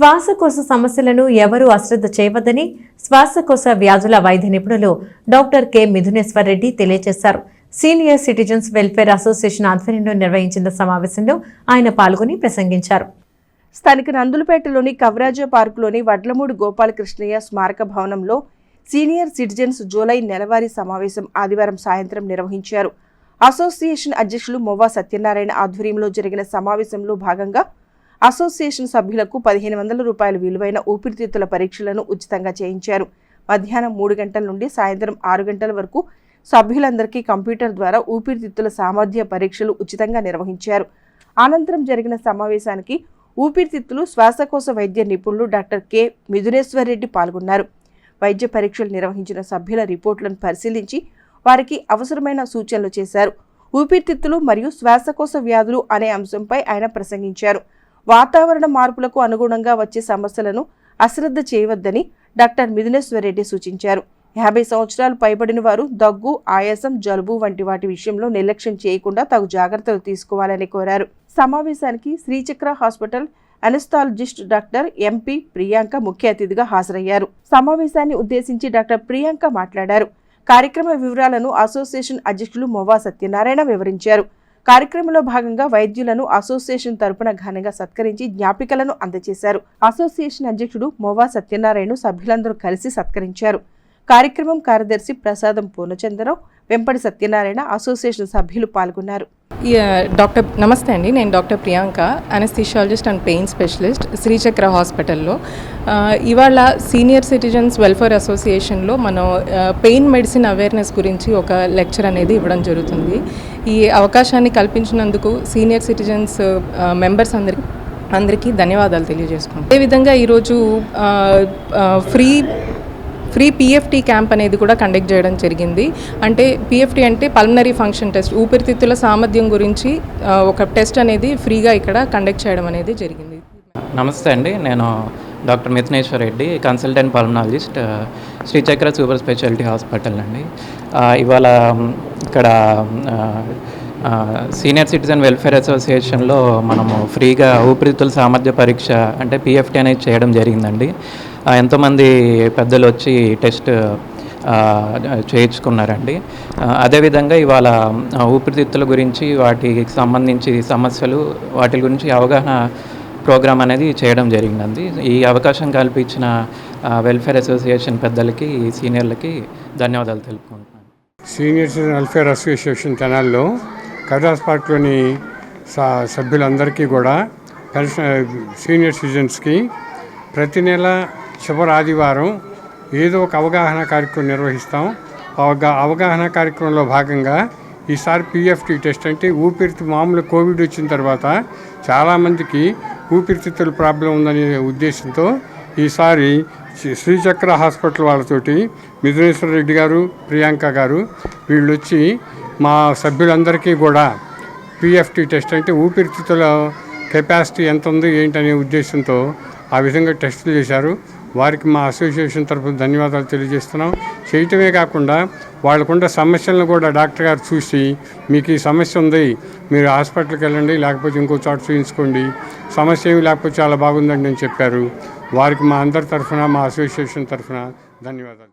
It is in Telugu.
శ్వాసకోశ సమస్యలను ఎవరూ అశ్రద్ధ చేయవద్దని శ్వాసకోశ వ్యాధుల వైద్య నిపుణులు డాక్టర్ కె. మిథునేశ్వర్ రెడ్డి తెలియజేశారు. సీనియర్ సిటిజన్స్ వెల్ఫేర్ అసోసియేషన్ ఆధ్వర్యంలో నిర్వహించిన సమావేశంలో ఆయన పాల్గొని ప్రసంగించారు. స్థానిక నందులపేటలోని కవరాజా పార్కులోని వడ్లమూడి గోపాలకృష్ణయ్య స్మారక భవనంలో సీనియర్ సిటిజన్స్ జూలై నెలవారీ సమావేశం ఆదివారం సాయంత్రం నిర్వహించారు. అసోసియేషన్ అధ్యక్షులు మొవ్వా సత్యనారాయణ ఆధ్వర్యంలో జరిగిన సమావేశంలో భాగంగా అసోసియేషన్ సభ్యులకు పదిహేను వందల రూపాయల విలువైన ఊపిరితిత్తుల పరీక్షలను ఉచితంగా చేయించారు. మధ్యాహ్నం మూడు గంటల నుండి సాయంత్రం ఆరు గంటల వరకు సభ్యులందరికీ కంప్యూటర్ ద్వారా ఊపిరితిత్తుల సామర్థ్య పరీక్షలు ఉచితంగా నిర్వహించారు. అనంతరం జరిగిన సమావేశానికి ఊపిరితిత్తులు శ్వాసకోశ వైద్య నిపుణులు డాక్టర్ కె. మిథునేశ్వర్ రెడ్డి పాల్గొన్నారు. వైద్య పరీక్షలు నిర్వహించిన సభ్యుల రిపోర్టులను పరిశీలించి వారికి అవసరమైన సూచనలు చేశారు. ఊపిరితిత్తులు మరియు శ్వాసకోశ వ్యాధులు అనే అంశంపై ఆయన ప్రసంగించారు. వాతావరణ మార్పులకు అనుగుణంగా వచ్చే సమస్యలను అశ్రద్ధ చేయవద్దని డాక్టర్ మిథునేశ్వరరెడ్డి సూచించారు. యాభై సంవత్సరాలు పైబడిన వారు దగ్గు ఆయాసం జలుబు వంటి వాటి విషయంలో నిర్లక్ష్యం చేయకుండా తగు జాగ్రత్తలు తీసుకోవాలని కోరారు. సమావేశానికి Srichakra hospital anaesthesiologist doctor MP Priyanka ముఖ్య అతిథిగా హాజరయ్యారు. సమావేశాన్ని ఉద్దేశించి డాక్టర్ ప్రియాంక మాట్లాడారు. కార్యక్రమ వివరాలను అసోసియేషన్ అధ్యక్షులు మొవా సత్యనారాయణ వివరించారు. కార్యక్రమంలో భాగంగా వైద్యులను అసోసియేషన్ తరపున ఘనంగా సత్కరించి జ్ఞాపికలను అందజేశారు. అసోసియేషన్ అధ్యక్షుడు మొవా సత్యనారాయణ సభ్యులందరూ కలిసి సత్కరించారు. కార్యక్రమం కార్యదర్శి ప్రసాదం పూర్ణచంద్రరావు వెంపటి సత్యనారాయణ అసోసియేషన్ సభ్యులు పాల్గొన్నారు. డాక్టర్ నమస్తే అండి. నేను doctor Priyanka anaesthesiologist and pain specialist Srichakra హాస్పిటల్లో. ఇవాళ సీనియర్ సిటిజన్స్ వెల్ఫేర్ అసోసియేషన్లో మనం పెయిన్ మెడిసిన్ అవేర్నెస్ గురించి ఒక లెక్చర్ అనేది ఇవ్వడం జరుగుతుంది. ఈ అవకాశాన్ని కల్పించినందుకు సీనియర్ సిటిజన్స్ మెంబర్స్ అందరికీ అందరికీ ధన్యవాదాలు తెలియజేసుకుంటాం అదేవిధంగా ఈరోజు ఫ్రీ ఫ్రీ పిఎఫ్టీ క్యాంప్ అనేది కూడా కండక్ట్ చేయడం జరిగింది. అంటే పిఎఫ్టీ అంటే పల్మనరీ ఫంక్షన్ టెస్ట్ ఊపిరితిత్తుల సామర్థ్యం గురించి ఒక టెస్ట్ అనేది ఫ్రీగా ఇక్కడ కండక్ట్ చేయడం అనేది జరిగింది. నమస్తే అండి. నేను doctor Mithuneshwar Reddy consultant pulmonologist Srichakra super speciality hospital అండి. ఇవాళ ఇక్కడ సీనియర్ సిటిజన్ వెల్ఫేర్ అసోసియేషన్లో మనము ఫ్రీగా ఊపిరితిత్తుల సామర్థ్య పరీక్ష అంటే పిఎఫ్టీ అనేది చేయడం జరిగిందండి. ఎంతోమంది పెద్దలు వచ్చి టెస్ట్ చేయించుకున్నారండి. అదేవిధంగా ఇవాళ ఊపిరితిత్తుల గురించి వాటికి సంబంధించి సమస్యలు వాటి గురించి అవగాహన ప్రోగ్రామ్ అనేది చేయడం జరిగిందండి. ఈ అవకాశం కల్పించిన వెల్ఫేర్ అసోసియేషన్ పెద్దలకి సీనియర్లకి ధన్యవాదాలు తెలుపుకుంటున్నాను. సీనియర్ సిటిజన్ వెల్ఫేర్ అసోసియేషన్ ఛానల్లో కైలాస్ పార్క్లోని స- సభ్యులందరికీ కూడా పెన్షన్ సీనియర్ సిటిజన్స్కి ప్రతి నెల చివరి ఆదివారం. ఏదో ఒక అవగాహన కార్యక్రమం నిర్వహిస్తాం. అవగా అవగాహన కార్యక్రమంలో భాగంగా ఈసారి పిఎఫ్టీ టెస్ట్ అంటే ఊపిరితి మామూలు కోవిడ్ వచ్చిన తర్వాత చాలామందికి ఊపిరితిత్తుల ప్రాబ్లం ఉందనే ఉద్దేశంతో ఈసారి శ్రీచక్ర హాస్పిటల్ వాళ్ళతోటి మిథునేశ్వర రెడ్డి గారు ప్రియాంక గారు వీళ్ళు వచ్చి మా సభ్యులందరికీ కూడా పిఎఫ్టీ టెస్ట్ అంటే ఊపిరితిత్తుల కెపాసిటీ ఎంత ఉంది ఏంటనే ఉద్దేశంతో ఆ విధంగా టెస్టులు చేశారు. వారికి మా అసోసియేషన్ తరఫున ధన్యవాదాలు తెలియజేస్తున్నాం. చేయటమే కాకుండా వాళ్ళకున్న సమస్యలను కూడా డాక్టర్ గారు చూసి మీకు ఈ సమస్య ఉంది మీరు హాస్పిటల్కి వెళ్ళండి లేకపోతే ఇంకో చోట చూపించుకోండి సమస్య ఏమి లేకపోతే చాలా బాగుందండి అని చెప్పారు. వారికి మా అందరి తరఫున మా అసోసియేషన్ తరఫున ధన్యవాదాలు.